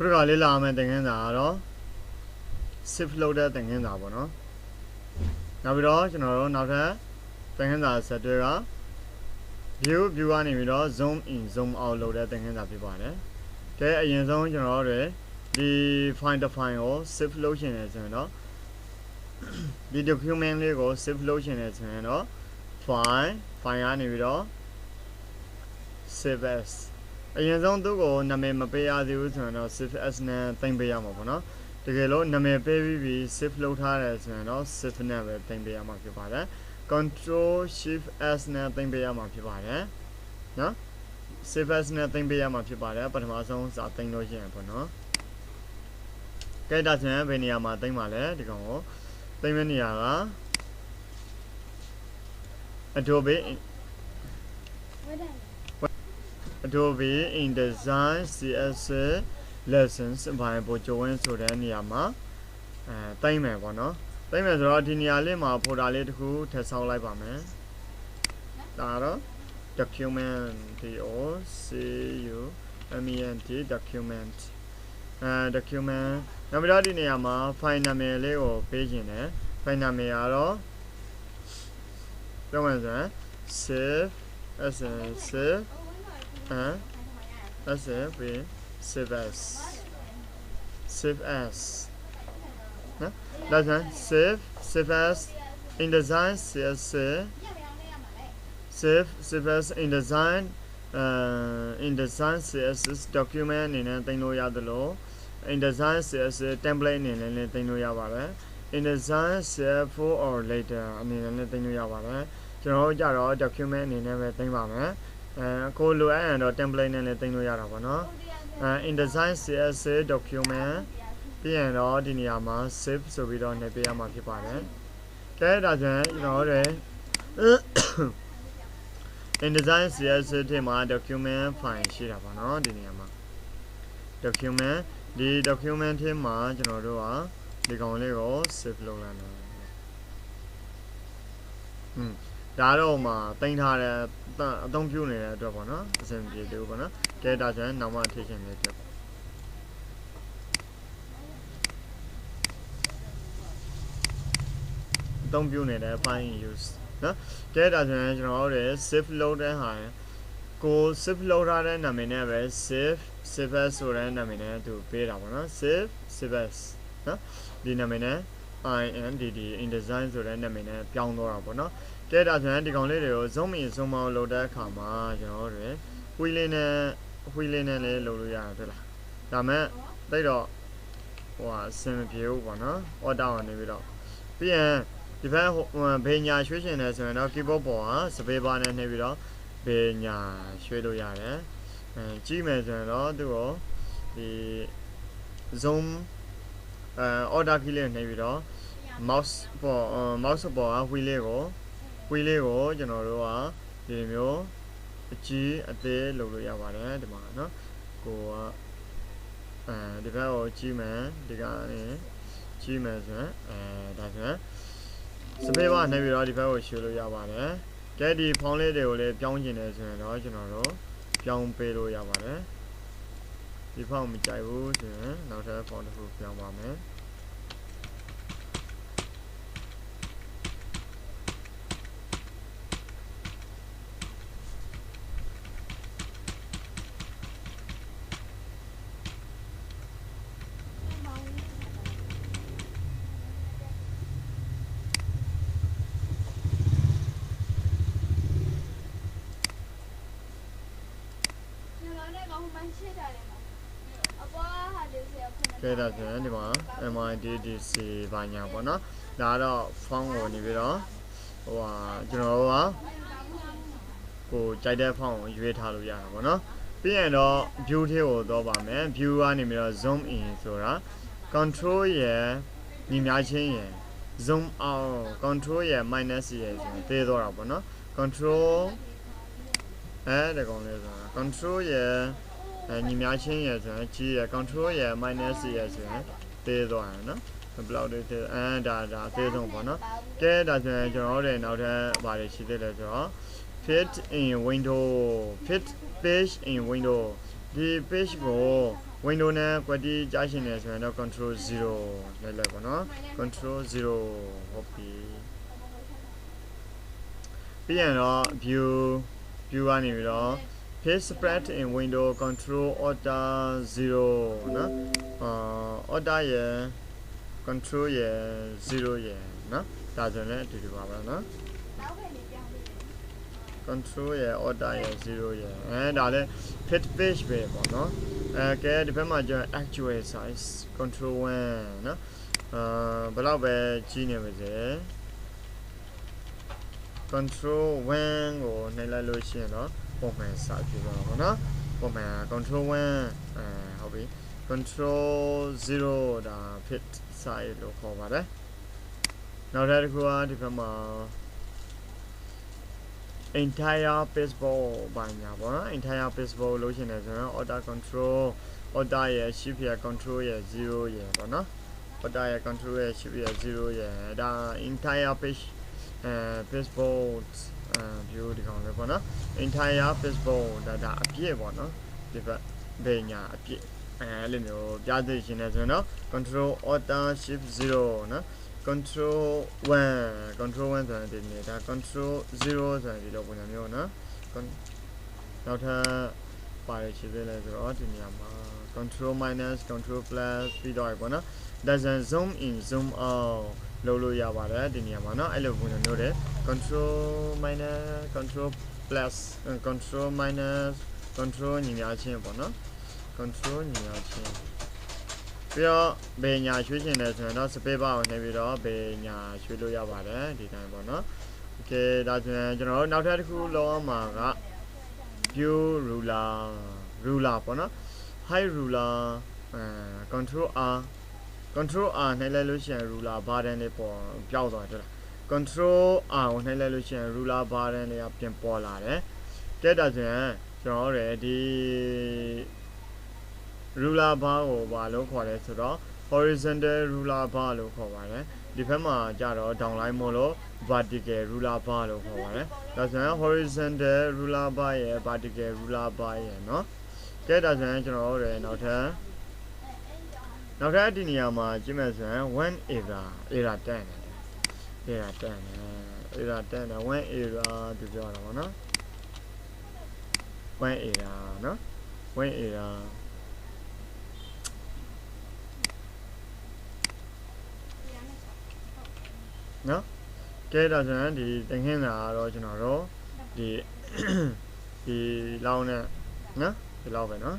ခုတစ်ခါလေးလာမယ်သင်ခန်းစာကတော့ shift လုပ်တဲ့သင်ခန်းစာပေါ့နော်နောက်ပြီးတော့ကျွန်တော်တို့နောက်ထပ်သင်ခန်းစာဆက်တွေက view view ကနေပြီးတော့ zoom in zoom out လုပ်တဲ့သင်ခန်းစာဖြစ်ပါတယ်ကဲအရင်ဆုံးကျွန်တော်တို့တွေဒီ file တစ် file ကို shift လုပ်ရှင်နေဆိုရင်တော့ဒီ document လေးကို shift လုပ်ရှင်နေဆိုရင်တော့ file file ကနေပြီးတော့ save as အရင်ဆုံးသူ့ကိုနာမည်မပေးရသေးဘူးဆိုရင်တော့ save as နဲ့တင်ပေးရမှာပေါ့နော်တကယ်လို့နာမည်ပေးပြီးပြီး save လုပ်ထားတယ်ဆိုရင်တော့ save နဲ့ပဲတင်ပေးရမှာဖြစ်ပါတယ် control shift s နဲ့တင်ပေးရမှာဖြစ်ပါတယ်နော် save as နဲ့တင်ပေးရမှာဖြစ်ပါတယ်ပထမဆုံးစာတင်လို့ရှိရင်ပေါ့နော်ကဲဒါဆိုရင်ဘယ်နေရာမှာတင်ပါလဲဒီကောင်ကိုတင်မယ့်နေရာက Adobe Adobe InDesign CSS Lessons ဘာပေါ်ကြဝင်ဆိုတဲ့နေရာမှာအဲတိုင်းမယ်ပေါ့နော်တိုင်းမယ်ဆိုတော့ဒီနေရာလေးမှာ folder လေးတစ်ခုထည့်ဆောက်လိုက်ပါမယ်ဒါတော့ document do c u m e n t document အဲ document နောက်ပြီးတော့ဒီနေရာမှာ file နာမည်လေးကိုပေးခြင်းတယ် file နာမည်ကတော့ပြောမှဆိုရင် save as in save and as in we save as save as နော်ဒါဆိုရင် save save as in design css save save as in design uh in design css document အနေနဲ့တင်လို့ရသလို in design css template အနေနဲ့လည်းတင်လို့ရပါတယ် in design save for or later အနေနဲ့လည်းတင်လို့ရပါတယ်ကျွန်တော်တို့ကြတော့ document အနေနဲ့ပဲတင်ပါမယ် အဲကိုလိုအပ်ရင်တော့ template နဲ့လည်းတင်လို့ရတာပေါ့နော်အဲ in design css document ပြီးရင်တော့ဒီနေရာမှာ save ဆိုပြီးတော့နှိပ်ပေးရမှာဖြစ်ပါတယ်ကဲဒါဆိုရင်ကျွန်တော်တို့ InDesign CSS ထဲမှာ document file ရှိတာပေါ့နော်ဒီနေရာမှာ document ဒီ document ထဲမှာကျွန်တော်တို့ကဒီကောင်လေးကို save လုပ်လိုက်မယ်อืม ဒါတော့မှတင်ထားတဲ့အသုံးပြုနေတဲ့အတွက်ပေါ့နော်အဆင်ပြေသေးဘူးပေါ့နော်ကဲဒါဆိုရင်နောက်မှထိချင်လေးပြအသုံးပြုနေတဲ့ file use နော်ကဲဒါဆိုရင်ကျွန်တော်တို့ save လုပ်တဲ့ဟာကို save လုပ်ထားတဲ့နာမည်နဲ့ပဲ save save as ဆိုတဲ့နာမည်နဲ့သူပေးတာပေါ့နော် save save as နော်ဒီနာမည်နဲ့ INDD InDesign ဆိုတဲ့နာမည်နဲ့ပြောင်းတော့တာပေါ့နော် ကဲဒါဆိုရင်ဒီကောင်လေးတွေကို zoom in zoom out လုပ်တဲ့အခါမှာကျွန်တော်တို့ wheel လေးနဲ့ wheel လေးနဲ့လည်းလုပ်လို့ရတယ်ဖြစ်လားဒါမဲ့တိတ်တော့ဟိုဟာအဆင်မပြေဘူးပေါ့နော် order ကနေပြီးတော့ပြီးရင်ဒီဘက်ဟိုဘေညာရွှေ့ရှင်တယ်ဆိုရင်တော့ keyboard ပေါ်ကစပေးပါနဲ့နှိပ်ပြီးတော့ဘေညာရွှေ့လို့ရတယ်အဲကြည့်မယ်ဆိုရင်တော့သူ့ကိုဒီ zoom အဲ order key လေးနှိပ်ပြီးတော့ mouse ပေါ် mouse ပေါ်က wheel လေးကို ကွေးလေးကိုကျွန်တော်တို့ကဒီလိုမျိုးအကြီးအသေးလုပ်လို့ရပါတယ်ဒီမှာနော်ကိုကအဲဒီဘက်ကိုကြီးမယ်ဒီကနေကြီးမယ်ဆိုရင်အဲဒါဆိုရင်စပေးပါနေပြီးတော့ဒီဘက်ကိုရှင်းလို့ရပါတယ်ကဲဒီဖောင်းလေးတွေကိုလည်းပြောင်းကျင်တယ်ဆိုရင်တော့ကျွန်တော်တို့ပြောင်းပေးလို့ရပါတယ်ဒီဖောင်းမကြိုက်ဘူးဆိုရင်နောက်ထပ်ဖောင်းတစ်ခုပြောင်းပါမယ် ကဲဒါဆိုရင်ဒီမှာ MIDDC ဘာညာပေါ့နော်ဒါကတော့ဖောင်းကိုနေပြီးတော့ဟိုဟာကျွန်တော်တို့ကကိုကြိုက်တဲ့ဖောင်းကိုရွေးထားလို့ရတာပေါ့နော်ပြီးရင်တော့ view ထဲကိုတော့ပါမယ် view ကနေပြီးတော့ zoom in ဆိုတာ control ရယ်ညီများချင်းရယ် zoom out control ရယ် minus ရယ်ဆိုရင်သေးတော့တာပေါ့နော် control အဲဒီကောင်လေးဆိုတာ control ရယ် အဲညီများချင်းရယ်ဆိုရင်ကြီးရယ် control ရယ် minus ရယ်ဆိုရင်သေးသွားတယ်နော်ဘယ်လောက်တွေသေးအဲဒါဒါအသေးဆုံးပေါ့နော်ကဲဒါဆိုရင်ကျွန်တော်တို့နောက်ထပ်ဘာတွေရှိသေးလဲဆိုတော့ fit in window fit page in window ဒီ page ကို window နဲ့ quality ကြားရှင်နေဆိုရင်တော့ control 0လိုက်လိုက်ပါနော် control 0ဟုတ်ပြီပြီးရင်တော့ view view ကနေပြီးတော့ page spread in window control order 0နော်အာ order ရယ် control ရယ်0ရယ်နော်ဒါဆိုရင်လည်းအတူတူပါပဲနော် control ရယ် order ရယ်0ရယ်အဲဒါလည်း fit page ပဲပေါ့နော်အဲကဲဒီဘက်မှာကျတော့ actual size control 1နော်အာဘယ်တော့ပဲကြီးနေပါစေ control 1ကိုနှိပ်လိုက်လို့ရှိရင်တော့ ပုံမှန်စာဖြစ်သွားပါတော့နော်ပုံမှန် control 1အဲဟုတ်ပြီ control 0ဒါ fit size လို့ခေါ်ပါတယ်နောက်တစ်ခုကဒီဘက်မှာ entire baseball ဘာညာပေါ့နော် entire baseball လို့ရှင်နေဆိုရင် order control order ရဲ့ shift ရဲ့ control ရဲ့0ရဲ့ပေါ့နော် order ရဲ့ control ရဲ့ shift ရဲ့0ရဲ့ဒါ entire page အဲ baseball အဲ view ဒီကောင်လေးပေါ့နော် entire baseball ဒါဒါအပြည့်ပေါ့နော်ဒီဘက်ဘေညာအပြည့်အဲအဲ့လိုမျိုးပြသိရှင်နေဆိုရင်တော့ control order shift 0နော် control 1 control 1ဆိုရင်ဒီနေတာ control 0ဆိုရင်ဒီလိုပုံစံမျိုးနော် Con- နောက်ထပ်ပါတယ်ရှိသေးလဲဆိုတော့ဒီနေရာမှာ control minus control plus ပြီးတော့ပေါ့နော် doesn't zoom in zoom out လုပ်လို့ရပါတယ်ဒီနေရာမှာเนาะအဲ့လိုပုံစံမျိုးတဲ့ control minus control plus အဲ control minus control ညီများချင်းပေါ့နော် control ညီများချင်းပြီးတော့ဘေညာရွှေ့ချင်တယ်ဆိုရင်တော့ space bar ကိုနှိပ်ပြီးတော့ဘေညာရွှေ့လို့ရပါတယ်ဒီတိုင်းပေါ့နော် okay ဒါဆိုရင်ကျွန်တော်တို့နောက်ထပ်တစ်ခုလောမှာက view ruler ruler ပေါ့နော် high ruler အဲ control r control r နှိပ်လိုက်လို့ရှိရင် ruler button လေးပေါ်ပျောက်သွားတယ်လား control r ကိုနှိပ်လိုက်လို့ရှိရင် ruler button လေးကပြန်ပေါ်လာတယ်ကဲဒါဆိုရင်ကျွန်တော်တို့ဒီ ruler bar ကိုဘာလို့ခေါ်လဲဆိုတော့ horizontal ruler bar လို့ခေါ်ပါတယ်ဒီဘက်မှာကြတော့ downline မို့လို့ vertical ruler bar လို့ခေါ်ပါတယ်ဒါဆိုရင် horizontal ruler bar ရဲ့ vertical ruler bar ရဲ့เนาะကဲဒါဆိုရင်ကျွန်တော်တို့ရနောက်ထပ် နောက်ထပ်ဒီနေရာမှာကြည့်မယ်ဆိုရင်1 era era 10တယ် era 10တယ် era 10တယ်1 era သူပြောတာပေါ့နော်1 era နော်1 era နော်ကဲဒါဆိုရင်ဒီတင်ခင်းတာကတော့ကျွန်တော်တို့ဒီဒီလောင်းနဲ့နော်ဒီလောက်ပဲနော်